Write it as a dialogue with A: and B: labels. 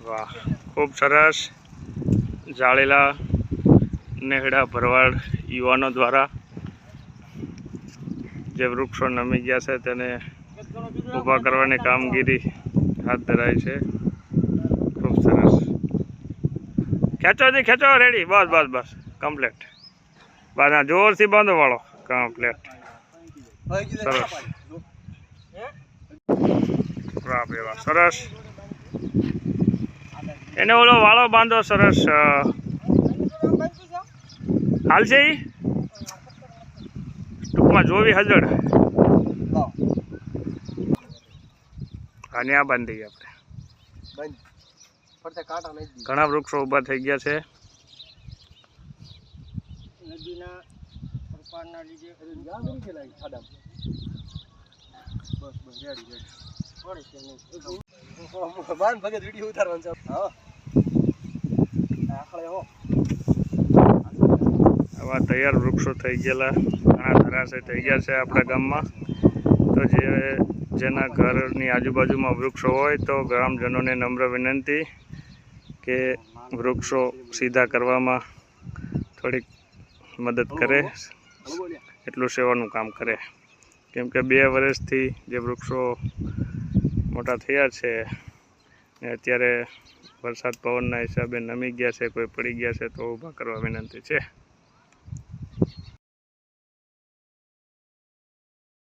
A: વાહ, ખૂબ સરસ. જાળેલા નેહડા ભરવાડ યુવાનો દ્વારા જે વૃક્ષો નમી ગયા છે તેને ઊભા કરવાની કામગીરી હાથ ધરાય છે. ખૂબ સરસ. ખેંચો જી, ખેંચો રેડી બસ બસ બસ. કમ્પ્લેટ આ જોરથી બંધ વાળો. કમ્પ્લેટ સરસ. સરસ. એને ઓલો વાળો બાંધો સરસ હાલ ઈ? ટૂંકમાં જોવી હજડ અને આ બાંધી દઈએ આપણે. ઘણા વૃક્ષો ઊભા થઈ ગયા છે.
B: છે બસ બસ રેડી રેડી પડે છે બાન ભગત વીડિયો ઉતારવાનો છે હા
A: આવા તૈયાર વૃક્ષો થઈ ગયેલા, ઘણા ધરાશય થઈ ગયા છે આપણા ગામમાં. તો જે જેના ઘરની આજુબાજુમાં વૃક્ષો હોય તો ગ્રામજનોને નમ્ર વિનંતી કે વૃક્ષો સીધા કરવામાં થોડીક મદદ કરે, એટલું સેવાનું કામ કરે. કેમ કે બે વર્ષથી જે વૃક્ષો મોટા થયા છે અત્યારે વરસાદ પવનના હિસાબે નમી ગયા છે, કોઈ પડી ગયા છે તો ઊભા કરવા વિનંતી છે.